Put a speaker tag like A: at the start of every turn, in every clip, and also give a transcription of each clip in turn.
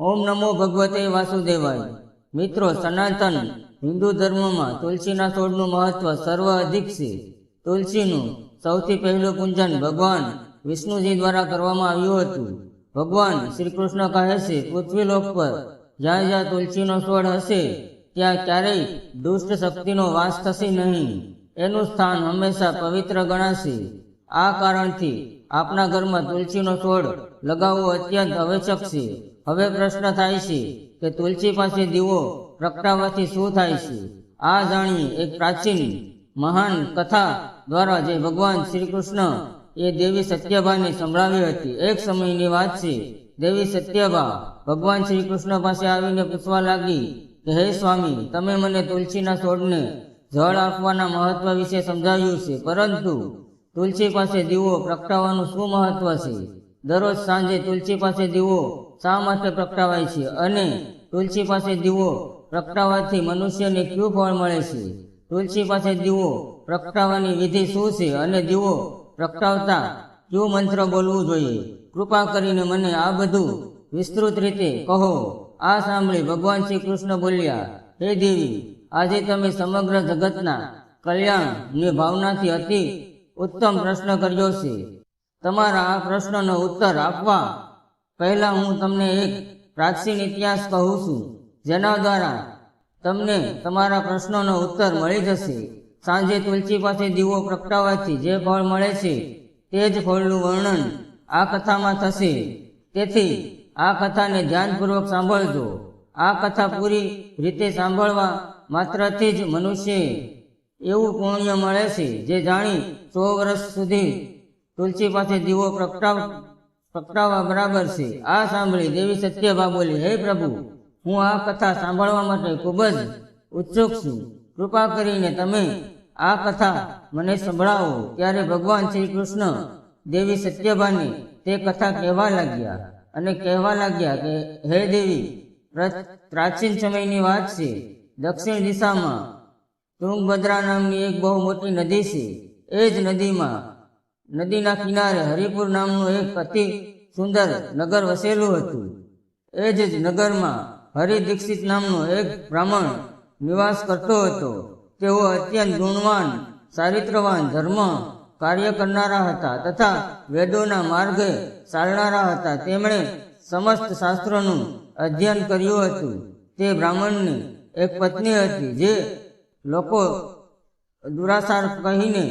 A: ઓમ નમો ભગવતે વાસુદેવાય. મિત્રો, સનાતન હિન્દુ ધર્મમાં તુલસીના છોડનું મહત્વ સર્વ અધિક છે. તુલસીનું સૌથી પહેલું પૂજન ભગવાન વિષ્ણુજી દ્વારા કરવામાં આવ્યું હતું. ભગવાન શ્રી કૃષ્ણ કહે છે, પૃથ્વીલોક પર જ્યાં જ્યાં તુલસીનો છોડ હશે, ત્યાં ક્યારેય દુષ્ટ શક્તિનો વાસ થશે નહીં. એનું સ્થાન હંમેશા પવિત્ર ગણાશે. આ કારણથી આપના ઘરમાં તુલસીનો છોડ લગાવવો અત્યંત આવશ્યક છે. હવે પ્રશ્ન થાય છે કે તુલસી પાસે દીવો પ્રગટાવવાથી શું થાય છે? આ જાણીએ એક પ્રાચીન, મહાન કથા દ્વારા જે ભગવાન શ્રી કૃષ્ણ એ દેવી સત્યભાને સંભળાવી હતી. એક સમયની વાત છે, દેવી સત્યભા ભગવાન શ્રી કૃષ્ણ પાસે આવીને પૂછવા લાગી કે, હે સ્વામી, તમે મને તુલસીના છોડને જળ આપવાના મહત્વ વિશે સમજાવ્યું છે. પરંતુ તુલસી પાસે દીવો પ્રગટાવવાનું શું મહત્વ છે? દરરોજ સાંજે તુલસી પાસે દીવો શા માટે પ્રગટાવાય છે? અને તુલસી પાસે દીવો પ્રગટાવવાથી મનુષ્યને કયું ફળ મળે છે? તુલસી પાસે દીવો પ્રગટાવવાની વિધિ શું છે? અને દીવો પ્રગટાવતા કયું મંત્ર બોલવું જોઈએ? કૃપા કરીને મને આ બધું વિસ્તૃત રીતે કહો. આ સાંભળી ભગવાન શ્રી કૃષ્ણ બોલ્યા, હે દેવી, આજે તમે સમગ્ર જગતના કલ્યાણની ભાવનાથી અતિ ઉત્તમ પ્રશ્ન કર્યો છે. તમારા આ પ્રશ્નનો ઉત્તર આપવા પહેલા હું તમને એક પ્રાચીન ઇતિહાસ કહું છું, જેના દ્વારા તમને તમારા પ્રશ્નોનો ઉત્તર મળી જશે. સાંજે તુલસી પાસે દીવો પ્રગટાવવાથી જે ફળ મળે છે, તે જ ફળનું વર્ણન આ કથામાં થશે. તેથી આ કથાને ધ્યાનપૂર્વક સાંભળજો. આ કથા પૂરી રીતે સાંભળવા માત્રથી જ મનુષ્યએ એવું પુણ્ય મળે છે જે જાણી સો વર્ષ સુધી તુલસી પાસે દીવો પ્રગટાવ, પ્રગટાવવા બરાબર છે. આ સાંભળી દેવી સત્યભા બોલી, હે પ્રભુ, હું આ કથા સાંભળવા માટે ખૂબ જ ઉત્સુક છું. કૃપા કરીને તમે આ કથા મને સંભળાવો. ત્યારે ભગવાન શ્રી કૃષ્ણ દેવી સત્યભાને તે કથા કહેવા લાગ્યા અને કહેવા લાગ્યા કે, હે દેવી, પ્ર- પ્રાચીન સમયની વાત છે. દક્ષિણ દિશામાં તુંગભદ્રા નામની એક બહુ મોટી નદી છે. એ જ નદીમાં, નદીના કિનારે હરિપુર નામનું એક અતિ સુંદર નગર વસેલું હતું. એ જ નગરમાં હરિ દીક્ષિત નામનો એક બ્રાહ્મણ નિવાસ કરતો હતો. તેઓ અત્યંત ગુણવાન, ચારિત્રવાન ધર્મ કાર્ય કરનારા હતા તથા વેદોના માર્ગે ચાલનારા હતા. તેમણે સમસ્ત શાસ્ત્રોનું અધ્યયન કર્યું હતું. તે બ્રાહ્મણની એક પત્ની હતી જે લોકો દુરાસાર કહીને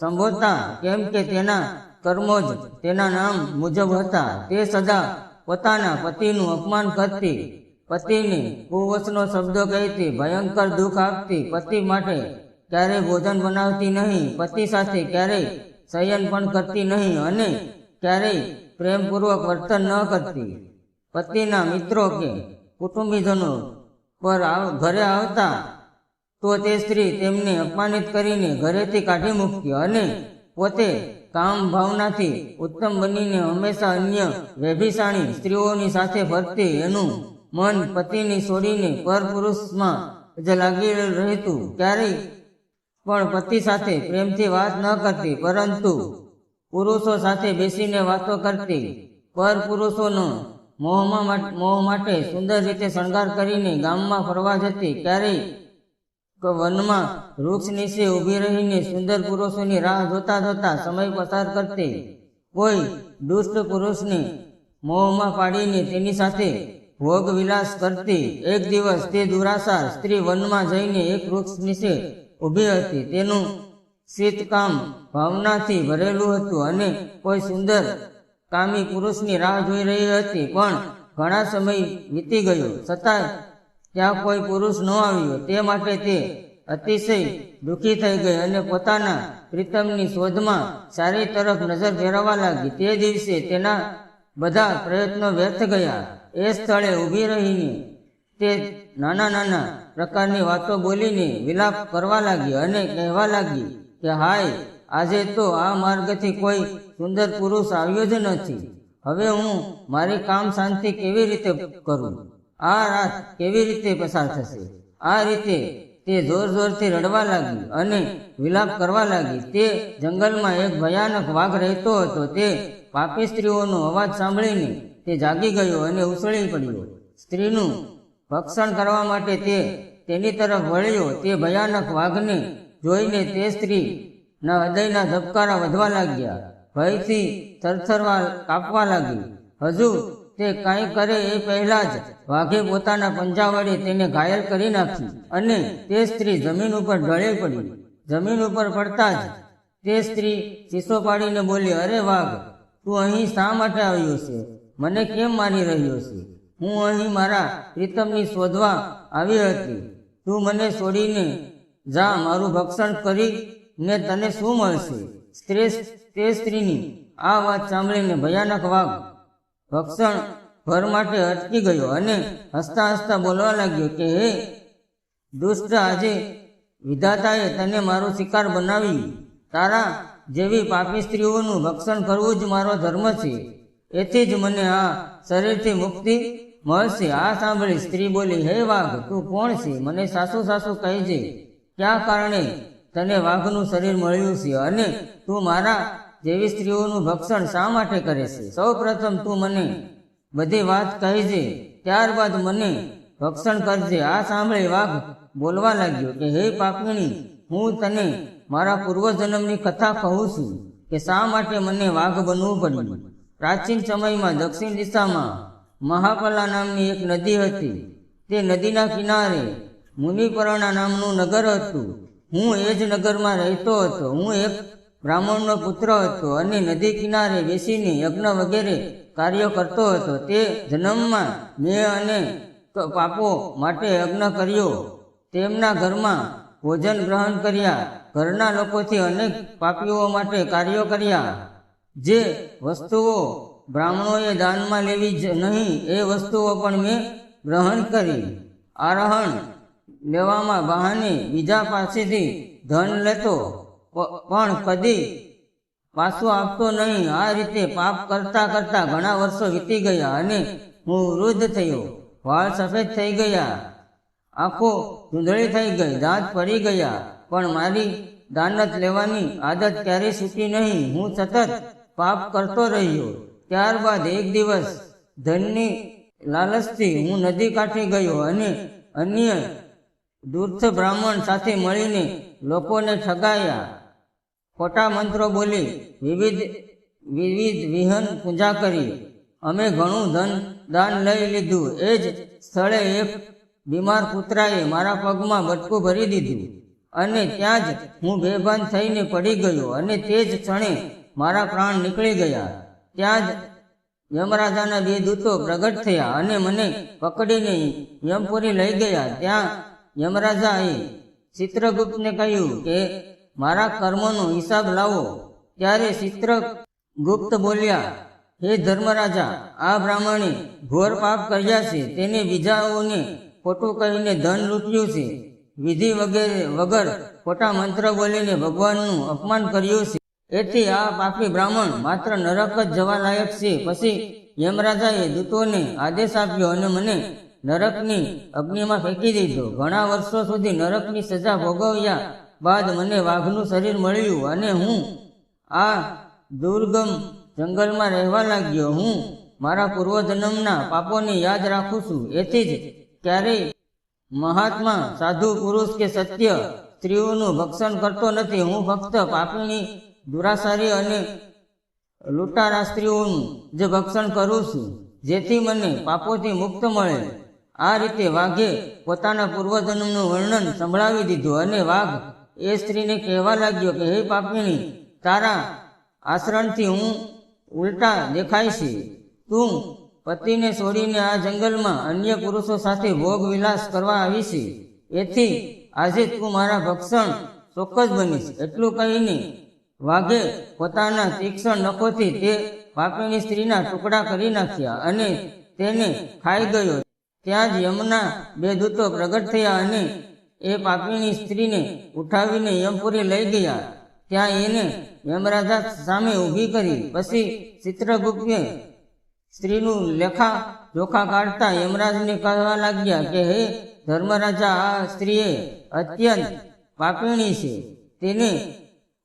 A: સંબોધતા કેમ કે તેના કર્મો જ તેના નામ મુજબ હતા. તે સદા પોતાના પતિનું અપમાન કરતી, પતિને કુવસનો શબ્દ કહેતી, ભયંકર દુઃખ આપતી, પતિ માટે ક્યારેય ભોજન બનાવતી નહીં, પતિ સાથે ક્યારેય શયન પણ કરતી નહીં અને ક્યારેય પ્રેમપૂર્વક વર્તન ન કરતી. પતિના મિત્રો કે કુટુંબીજનો પર ઘરે આવતા તો તે સ્ત્રી તેમને અપમાનિત કરીને ઘરેથી કાઢી મૂકી અને પોતે કામ ભાવનાથી ઉત્તમ બનીને હંમેશા અન્ય વ્યભિસાણી સ્ત્રીઓની સાથે ફરતી એનું મન પતિની છોડીને પરપુરુષમાં જ લાગી રહેતું. ક્યારેય પણ પતિ સાથે પ્રેમથી વાત ન કરતી, પરંતુ પુરુષો સાથે બેસીને વાતો કરતી. પર પુરુષોનો મોહમાં મોહ માટે સુંદર રીતે શણગાર કરીને ગામમાં ફરવા જતી ક્યારેય કે વનમાં વૃક્ષ નીચે ઊભી રહીને સુંદર પુરુષોની રાહ જોતા જોતા સમય પસાર કરતી. કોઈ દુષ્ટ પુરુષને મોહમાં પાડીને તેની સાથે ભોગ વિલાસ કરતી. એક દિવસ તે દુરાસાર સ્ત્રી વનમાં જઈને એક વૃક્ષ નીચે ઊભી હતી. તેનું શીતકામ ભાવનાથી ભરેલું હતું અને કોઈ સુંદર કામી પુરુષની રાહ જોઈ રહી હતી. પણ ઘણા સમય વીતી ગયો. છતાં ત્યાં કોઈ પુરુષ ન આવ્યો તે માટે તે અતિશય દુઃખી થઈ ગઈ અને પોતાના પ્રીતમની શોધમાં સારી તરફ નજર ફેરવવા લાગી. તે દિવસે તેના બધા પ્રયત્નો વ્યર્થ ગયા. એ સ્થળે ઊભી રહીને તે નાના નાના પ્રકારની વાતો બોલીને વિલાપ કરવા લાગી અને કહેવા લાગી કે, હાય, આજે તો આ માર્ગથી કોઈ સુંદર પુરુષ આવ્યો જ નથી. હવે હું મારી કામ શાંતિ કેવી રીતે કરું? આ રાત કેવી રીતે પસાર થશે? આ રીતે તે જોર જોરથી રડવા લાગી અને વિલાપ કરવા લાગી. તે જંગલમાં એક ભયાનક વાઘ રહેતો હતો. તે પાપી સ્ત્રીઓનો અવાજ સાંભળીને તે જાગી ગયો અને ઉછળી પડ્યો. સ્ત્રીનું ભક્ષણ કરવા માટે તે તેની તરફ વળ્યો. તે ભયાનક વાઘને જોઈને તે સ્ત્રીના હૃદયના ધબકારા વધવા લાગ્યા. ભયથી થરથરવા કાપવા લાગી. હજુ તે કાંઈ કરે એ પહેલા જ વાઘે પોતાના પંજા વડે તેને ઘાયલ કરી નાખી અને તે સ્ત્રી જમીન ઉપર ઢળે પડી. જમીન ઉપર પડતા જ તે સ્ત્રી ચીસો પાડીને બોલી, અરે વાઘ, તું અહીં શા માટે આવ્યો છે? મને કેમ મારી રહ્યો છે? હું અહીં મારા પ્રીતમની શોધવા આવી હતી. તું મને છોડીને જા, મારું ભક્ષણ કરી ને તને શું મળશે? સ્ત્રી તે સ્ત્રીની આ વાત સાંભળીને ભયાનક વાઘ ભક્ષણ ભર માટે અટકી ગયો અને હસતા હસતા બોલવા લાગ્યો કે, હે, દુષ્ટ આજે વિધાતાએ તને મારો શિકાર બનાવી. તારા જેવી પાપી સ્ત્રીઓનું ભક્ષણ કરવું જ મારો ધર્મ છે. એથી જ મને આ શરીરથી મુક્તિ મળશે. આ સાંભળી, સ્ત્રી બોલી, હે વાઘ, તું કોણ છે? મને સાસુ સાસુ કહેજે ક્યાં કારણે તને વાઘનું શરીર મળ્યું છે? અને તું મારા જેવી સ્ત્રીઓનું ભક્ષણ શા માટે કરે છે? સૌ પ્રથમ તું મને બધી વાત કહેજે ત્યારબાદ મને ભક્ષણ કરજે. આ સાંભળી વાઘ બોલવા લાગ્યો કે, હે પાપીણી, હું તને મારા પૂર્વજન્મની કથા કહું છું કે શા માટે મને વાઘ બનવું પડ્યું? પ્રાચીન સમયમાં દક્ષિણ દિશામાં મહાપલા નામની એક નદી હતી. તે નદીના કિનારે મુનિપર્ણા નામનું નગર હતું. હું એ જ નગરમાં રહેતો હતો. હું એક બ્રાહ્મણનો પુત્ર હતો અને નદી કિનારે બેસીને યજ્ઞ વગેરે કાર્યો કરતો હતો. તે જન્મમાં મેં અને પાપો માટે યજ્ઞ કર્યો. તેમના ઘરમાં ભોજન ગ્રહણ કર્યા. ઘરના લોકોથી અનેક પાપીઓ માટે કાર્યો કર્યા. જે વસ્તુઓ બ્રાહ્મણોએ દાનમાં લેવી જ નહીં, એ વસ્તુઓ પણ મેં ગ્રહણ કરી. આરોહણ લેવામાં બહાને બીજા પાસેથી ધન લેતો. પણ કદી પાછું આપતો નહીં. આ રીતે પાપ કરતા કરતા ઘણા વર્ષો વીતી ગયા અને હું વૃદ્ધ થયો. વાળ સફેદ થઈ ગયા. આંખો ધૂંધળી થઈ ગઈ. દાંત પડી ગયા. પણ મારી દાનત લેવાની આદત ક્યારેય છૂટી નહીં. હું સતત પાપ કરતો રહ્યો. ત્યારબાદ એક દિવસ ધનની લાલચથી હું નદી કાંઠે ગયો અને અન્ય દૂર્થ બ્રાહ્મણ સાથે મળીને લોકોને ઠગાયા. ખોટા મંત્રો બોલી વિવિધ વિવિધ વિહન પૂજા કરી. અમે ઘણું ધન, દાન લઈ લીધું. એ જ સ્થળે એક બીમાર કૂતરાએ મારા પગમાં બટકું ભરી દીધું. અને ત્યાં જ હું બેભાન થઈને પડી ગયો અને તે જ ક્ષણે મારા પ્રાણ નીકળી ગયા. ત્યાં જ યમરાજાના બે દૂતો પ્રગટ થયા અને મને પકડીને યમપુરી લઈ ગયા. ત્યાં યમરાજાએ ચિત્રગુપ્તને કહ્યું કે મારા કર્મનો હિસાબ લાવો. ત્યારે ચિત્રગુપ્ત બોલ્યા, હે ધર્મરાજા, આ બ્રાહ્મણે ઘોર પાપ કર્યા છે. તેને બીજાઓને ખોટું કહીને ધન લૂંટ્યું છે. વિધિ વગેરે વગર ખોટા મંત્ર બોલીને ભગવાનનું અપમાન કર્યું છે. એથી આ પાપી બ્રાહ્મણ માત્ર નરક જ જવા લાયક છે. પછી યમરાજાએ દૂતોને આદેશ આપ્યો અને મને નરકની અગ્નિમાં ફેંકી દીધો. ઘણા વર્ષો સુધી નરકની સજા ભોગવ્યા બાદ મને વાઘનું શરીર મળ્યું અને હું આ દુર્ગમ જંગલમાં રહેવા લાગ્યો. હું મારા પૂર્વજન્મના પાપોને યાદ રાખું છું. એથી જ ક્યારેય મહાત્મા, સાધુ, પુરુષ કે સત્ય સ્ત્રીઓનું ભક્ષણ કરતો નથી. હું ફક્ત પાપીની દુરાસારી અને લૂંટારા સ્ત્રીઓનું જે ભક્ષણ કરું છું, જેથી મને પાપોથી મુક્ત મળે. આ રીતે વાઘે પોતાના પૂર્વજન્મનું વર્ણન સંભળાવી દીધું અને વાઘ એ સ્ત્રીને કહેવા લાગ્યો કે, હે પાપીણી તારા આશ્રમથી હું ઉલટા દેખાય છે તું પતિને છોડીને આ જંગલમાં અન્ય પુરુષો સાથે ભોગ વિલાસ કરવા આવી છે એથી આજે તું મારા ભક્ષણ ચોક્કસ બનીશ. એટલું કહીને વાઘે પોતાના તીક્ષ્ણ નખોથી તે પાપીની સ્ત્રીના ટુકડા કરી નાખ્યા અને તેને ખાઈ ગયો. ત્યાં જ યમના બે દૂતો પ્રગટ થયા અને એ પાપીની સ્ત્રીને ઉઠાવીને યમપુરી લઈ ગયા. ત્યાં એને યમરાજા સામે ઊભી કરી. પછી ચિત્રગુપ્તે સ્ત્રીનું લેખા જોખા કાઢતા યમરાજને કહેવા લાગ્યા કે, હે ધર્મરાજા, આ સ્ત્રીએ અત્યંત પાપીણી છે. તેને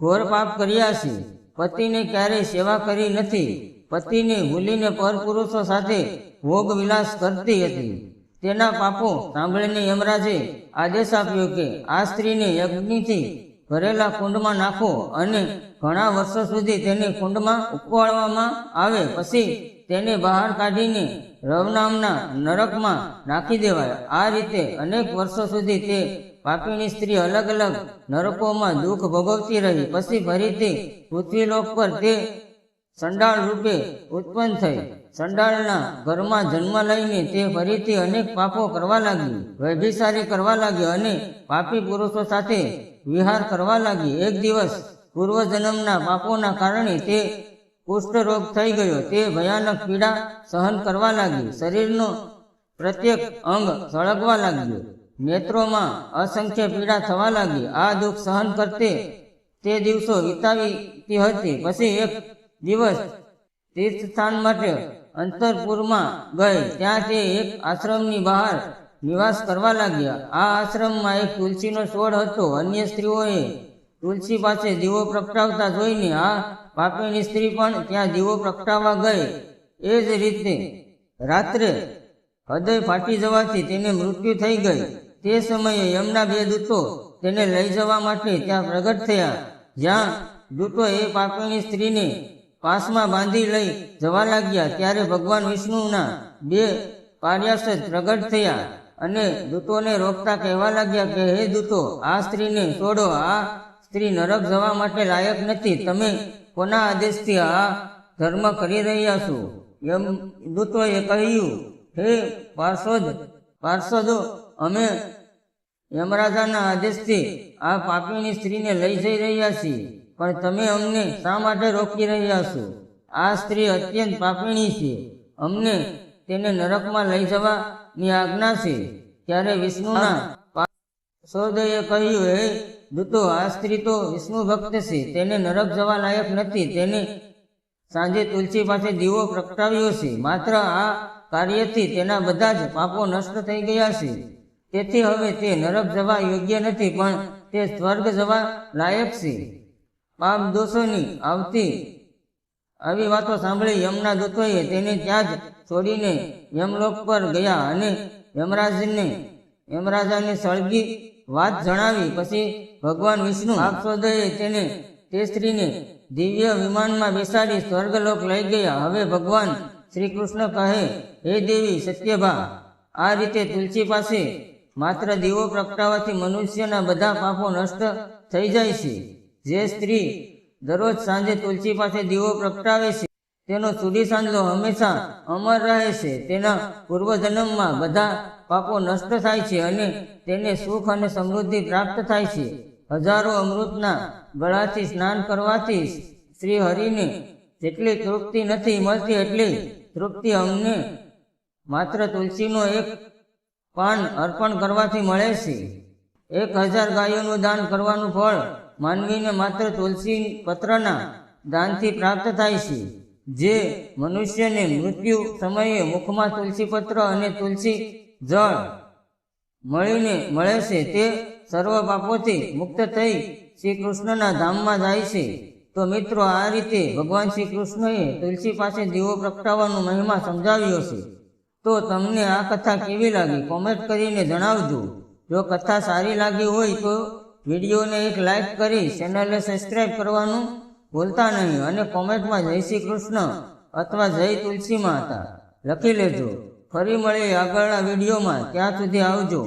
A: ઘોર પાપ કર્યા છે. પતિને ક્યારેય સેવા કરી નથી. પતિને ભૂલીને પરપુરુષો સાથે ભોગ વિલાસ કરતી હતી. તેના પાપો સાંભળીને યમરાજે આદેશ આપ્યો કે આ સ્ત્રીને યજ્ઞથી ભરેલા કુંડમાં નાખો અને ઘણા વર્ષો સુધી તેને કુંડમાં ઉકળવામાં આવે. પછી તેને બહાર કાઢીને રવ નામના નરકમાં નાખી દેવાય. આ રીતે અનેક વર્ષો સુધી તે પાપીની સ્ત્રી અલગ અલગ નરકોમાં દુઃખ ભોગવતી રહી. પછી ફરીથી પૃથ્વીલોક પર તે સંડાળ રૂપે ઉત્પન્ન થઈ. સંડાળના ઘરમાં જન્મ લઈને તે ફરીથી અનેક પાપો કરવા લાગી વૈભિસારી કરવા લાગી અને પાપી પુરુષો સાથે વિહાર કરવા લાગી. એક દિવસ પૂર્વજન્મના પાપોના કારણે તે કુષ્ઠરોગ થઈ ગયો. તે ભયાનક પીડા સહન કરવા લાગી. શરીરનો પ્રત્યેક અંગ સળગવા લાગ્યો. નેત્રોમાં અસંખ્ય પીડા થવા લાગી. આ દુઃખ સહન કરતે તે દિવસો વિતાવીતી હતી. પછી એક દિવસ તીર્થ સ્થાન માટે અંતરપુરમાં ગઈ. ત્યાં તે એક આશ્રમની બહાર નિવાસ કરવા લાગ્યા. આ આશ્રમમાં એક તુલસીનો છોડ હતો. અન્ય સ્ત્રીઓએ તુલસી પાસે દીવો પ્રગટાવતા જોઈને આ પાપીની સ્ત્રી પણ ત્યાં દીવો પ્રગટાવવા ગઈ. એ જ રીતે રાત્રે હૃદય ફાટી જવાથી તેને મૃત્યુ થઈ ગઈ. તે સમયે યમના બે દૂતો તેને લઈ જવા માટે ત્યાં પ્રગટ થયા. જ્યાં દૂતો એ પાપીની સ્ત્રીને પાસમાં બાંધી લઈ જવા લાગ્યા ત્યારે ભગવાન વિષ્ણુના બે પાર્યાસદ પ્રગટ થયા અને દૂતોને રોકતા કહેવા લાગ્યા કે, હે દૂતો, આ સ્ત્રીને છોડો. આ સ્ત્રી નરક જવા માટે લાયક નથી. તમે કોના આદેશથી આ ધર્મ કરી રહ્યા છો? યમ દૂતોએ કહ્યું, હે પાર્ષદ, પાર્ષદો, અમે યમરાજાના આદેશથી આ પાપીની સ્ત્રીને લઈ જઈ રહ્યા છીએ. પણ તમે અમને શા માટે રોકી રહ્યા છો? આ સ્ત્રી અત્યંત પાપીણી છે. અમને તેને નરકમાં લઈ જવાની આજ્ઞા છે. ત્યારે વિષ્ણુના સૌદયે કહ્યું, હે દૂતો, આ સ્ત્રી તો વિષ્ણુ ભક્ત છે. તેને નરક જવા લાયક નથી. તેને સાંજે તુલસી પાસે દીવો પ્રગટાવ્યો છે. માત્ર આ કાર્યથી તેના બધા જ પાપો નષ્ટ થઈ ગયા છે. તેથી હવે તે નરક જવા યોગ્ય નથી, પણ તે સ્વર્ગ જવા લાયક છે. પાપ દોષોની આવતી આવી વાતો સાંભળી યમના દૂતોએ તેને ત્યાં જ છોડીને યમલોક પર ગયા અને યમરાજને, યમરાજાને સળગી વાત જણાવી. પછી ભગવાન વિષ્ણુ આપસોદયે તેને તે સ્ત્રીને દિવ્ય વિમાનમાં બેસાડી સ્વર્ગલોક લઈ ગયા. હવે ભગવાન શ્રી કૃષ્ણ કહે, હે દેવી, સત્યભા, આ રીતે તુલસી પાસે માત્ર દીવો પ્રગટાવવાથી મનુષ્યના બધા પાપો નષ્ટ થઈ જાય છે. જે સ્ત્રી દરરોજ સાંજે તુલસી પાસે દીવો પ્રગટાવે છે, તેનો સુડી સાંજલો હંમેશા અમર રહે છે. તેના પૂર્વજન્મમાં બધા પાપો નષ્ટ થાય છે અને તેને સુખ અને સમૃદ્ધિ પ્રાપ્ત થાય છે. હજારો અમૃતના ગળાથી સ્નાન કરવાથી શ્રી હરિને જેટલી તૃપ્તિ નથી મળતી એટલી તૃપ્તિ અમને માત્ર તુલસીનો એક પાન અર્પણ કરવાથી મળે છે. એક હજાર ગાયોનું દાન કરવાનું ફળ માનવીને માત્ર તુલસી પત્રના દાનથી પ્રાપ્ત થાય છે, જે મનુષ્યને મૃત્યુ સમયે મુખમાં તુલસી પત્ર અને તુલસી જળ મળીને મળે છે, તે સર્વ પાપોથી મુક્ત થઈ શ્રી કૃષ્ણના ધામમાં જાય છે. તો મિત્રો, આ રીતે ભગવાન શ્રી કૃષ્ણએ તુલસી પાસે દીવો પ્રગટાવવાનો મહિમા સમજાવ્યો છે. તો તમને આ કથા કેવી લાગી? કોમેન્ટ કરીને જણાવજો. જો કથા સારી લાગી હોય તો વિડીયોને એક લાઈક કરી ચેનલને સબસ્ક્રાઈબ કરવાનું ભૂલતા નહીં અને કોમેન્ટમાં જય શ્રી કૃષ્ણ અથવા જય તુલસી માતા લખી લેજો. ફરી મળે આગળના વિડીયોમાં. ત્યાં સુધી આવજો.